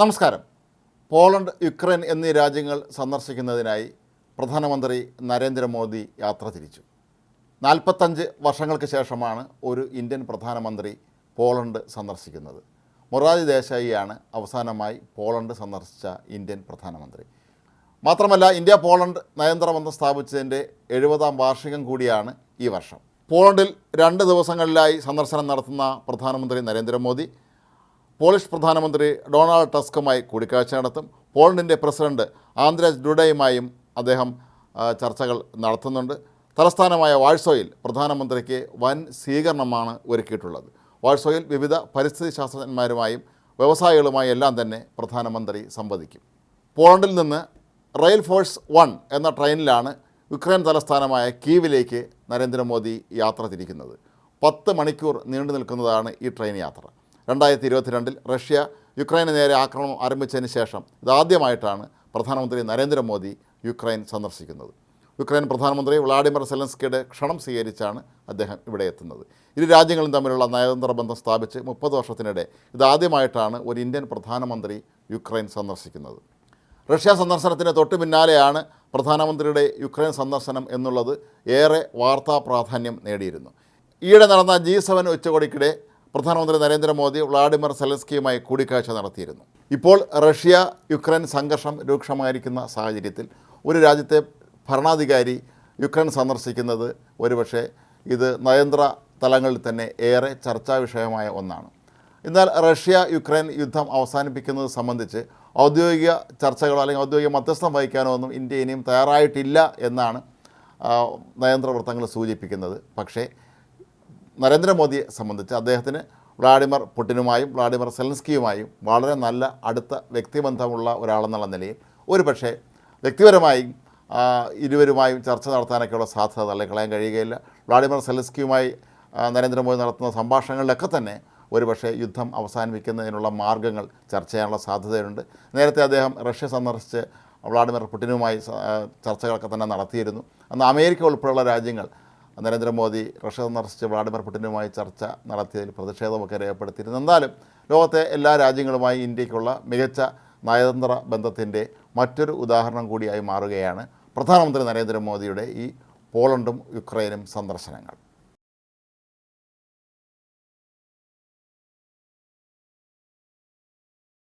നമസ്കാരം. Poland Ukraine എന്നീ രാജ്യങ്ങൾ സന്ദർശിക്കുന്നതിനായി പ്രധാനമന്ത്രി നരേന്ദ്രമോദി യാത്ര തിരിച്ചു. നാൽപ്പത്തഞ്ച് വർഷങ്ങൾക്ക് ശേഷമാണ് ഒരു ഇന്ത്യൻ പ്രധാനമന്ത്രി പോളണ്ട് സന്ദർശിക്കുന്നത്. മൊറാജി ദേശായിയാണ് അവസാനമായി പോളണ്ട് സന്ദർശിച്ച ഇന്ത്യൻ പ്രധാനമന്ത്രി. മാത്രമല്ല ഇന്ത്യ പോളണ്ട് നയന്ത്രബന്ധം സ്ഥാപിച്ചതിന്റെ എഴുപതാം വാർഷികം കൂടിയാണ് ഈ വർഷം. പോളണ്ടിൽ രണ്ട് ദിവസങ്ങളിലായി സന്ദർശനം നടത്തുന്ന പ്രധാനമന്ത്രി നരേന്ദ്രമോദി പോളിഷ് പ്രധാനമന്ത്രി ഡൊണാൾഡ് ടസ്കുമായി കൂടിക്കാഴ്ച നടത്തും. പോളണ്ടിന്റെ പ്രസിഡന്റ് ആന്ദ്രേജ് ഡുഡയുമായും അദ്ദേഹം ചർച്ചകൾ നടത്തുന്നുണ്ട്. തലസ്ഥാനമായ വാഴ്സോയിൽ പ്രധാനമന്ത്രിക്ക് വൻ സ്വീകരണമാണ് ഒരുക്കിയിട്ടുള്ളത്. വാഴ്സോയിൽ വിവിധ പരിസ്ഥിതി ശാസ്ത്രജ്ഞന്മാരുമായും വ്യവസായികളുമായി എല്ലാം തന്നെ പ്രധാനമന്ത്രി സംവദിക്കും. പോളണ്ടിൽ നിന്ന് റെയിൽ ഫോഴ്സ് വൺ എന്ന ട്രെയിനിലാണ് യുക്രൈൻ തലസ്ഥാനമായ കീവിലേക്ക് നരേന്ദ്രമോദി യാത്ര തിരിക്കുന്നത്. പത്ത് മണിക്കൂർ നീണ്ടു നിൽക്കുന്നതാണ് ഈ ട്രെയിൻ യാത്ര. രണ്ടായിരത്തി ഇരുപത്തിരണ്ടിൽ റഷ്യ യുക്രൈന് നേരെ ആക്രമണം ആരംഭിച്ചതിന് ശേഷം ഇതാദ്യമായിട്ടാണ് പ്രധാനമന്ത്രി നരേന്ദ്രമോദി യുക്രൈൻ സന്ദർശിക്കുന്നത്. യുക്രൈൻ പ്രധാനമന്ത്രി വ്ളാഡിമിർ സെലൻസ്കിയുടെ ക്ഷണം സ്വീകരിച്ചാണ് അദ്ദേഹം ഇവിടെ എത്തുന്നത്. ഇരു രാജ്യങ്ങളും തമ്മിലുള്ള നയതന്ത്ര ബന്ധം സ്ഥാപിച്ച് മുപ്പത് വർഷത്തിനിടെ ഇതാദ്യമായിട്ടാണ് ഒരു ഇന്ത്യൻ പ്രധാനമന്ത്രി യുക്രൈൻ സന്ദർശിക്കുന്നത്. റഷ്യ സന്ദർശനത്തിന് തൊട്ടു പിന്നാലെയാണ് പ്രധാനമന്ത്രിയുടെ യുക്രൈൻ സന്ദർശനം എന്നുള്ളത് ഏറെ വാർത്താ പ്രാധാന്യം നേടിയിരുന്നു. ഈയിടെ നടന്ന ജി സെവൻ ഉച്ചകോടിക്കിടെ പ്രധാനമന്ത്രി നരേന്ദ്രമോദി വ്ളാഡിമിർ സെലൻസ്കിയുമായി കൂടിക്കാഴ്ച നടത്തിയിരുന്നു. ഇപ്പോൾ റഷ്യ യുക്രൈൻ സംഘർഷം രൂക്ഷമായിരിക്കുന്ന സാഹചര്യത്തിൽ ഒരു രാജ്യത്തെ ഭരണാധികാരി യുക്രൈൻ സന്ദർശിക്കുന്നത് ഒരുപക്ഷെ ഇത് നയതന്ത്ര തലങ്ങളിൽ തന്നെ ഏറെ ചർച്ചാ വിഷയമായ ഒന്നാണ്. എന്നാൽ റഷ്യ യുക്രൈൻ യുദ്ധം അവസാനിപ്പിക്കുന്നത് സംബന്ധിച്ച് ഔദ്യോഗിക ചർച്ചകളോ അല്ലെങ്കിൽ ഔദ്യോഗിക മധ്യസ്ഥം വഹിക്കാനോ ഒന്നും ഇന്ത്യ ഇനിയും തയ്യാറായിട്ടില്ല എന്നാണ് നയന്ത്ര വൃത്തങ്ങൾ സൂചിപ്പിക്കുന്നത്. പക്ഷേ നരേന്ദ്രമോദിയെ സംബന്ധിച്ച് അദ്ദേഹത്തിന് വ്ളാഡിമിർ പുടിനുമായും വ്ളാഡിമിർ സെലൻസ്കിയുമായും വളരെ നല്ല അടുത്ത വ്യക്തിബന്ധമുള്ള ഒരാളെന്നുള്ള നിലയിൽ ഒരു പക്ഷേ വ്യക്തിപരമായും ഇരുവരുമായും ചർച്ച നടത്താനൊക്കെയുള്ള സാധ്യത തള്ളിക്കളയാൻ കഴിയുകയില്ല. വ്ളാഡിമിർ സെലൻസ്കിയുമായി നരേന്ദ്രമോദി നടത്തുന്ന സംഭാഷണങ്ങളിലൊക്കെ തന്നെ ഒരുപക്ഷെ യുദ്ധം അവസാനിപ്പിക്കുന്നതിനുള്ള മാർഗങ്ങൾ ചർച്ച ചെയ്യാനുള്ള സാധ്യതയുണ്ട്. നേരത്തെ അദ്ദേഹം റഷ്യ സന്ദർശിച്ച് വ്ളാഡിമിർ പുടിനുമായി ചർച്ചകളൊക്കെ തന്നെ നടത്തിയിരുന്നു. അന്ന് അമേരിക്ക ഉൾപ്പെടെയുള്ള രാജ്യങ്ങൾ നരേന്ദ്രമോദി റഷ്യ സന്ദർശിച്ച് വ്ളാഡിമിർ പുടിനുമായി ചർച്ച നടത്തിയതിൽ പ്രതിഷേധമൊക്കെ രേഖപ്പെടുത്തിയിരുന്നു. എന്നാലും ലോകത്തെ എല്ലാ രാജ്യങ്ങളുമായി ഇന്ത്യക്കുള്ള മികച്ച നയതന്ത്ര ബന്ധത്തിന്റെ മറ്റൊരു ഉദാഹരണം കൂടിയായി മാറുകയാണ് പ്രധാനമന്ത്രി നരേന്ദ്രമോദിയുടെ ഈ പോളണ്ടും യുക്രൈനും സന്ദർശനങ്ങൾ.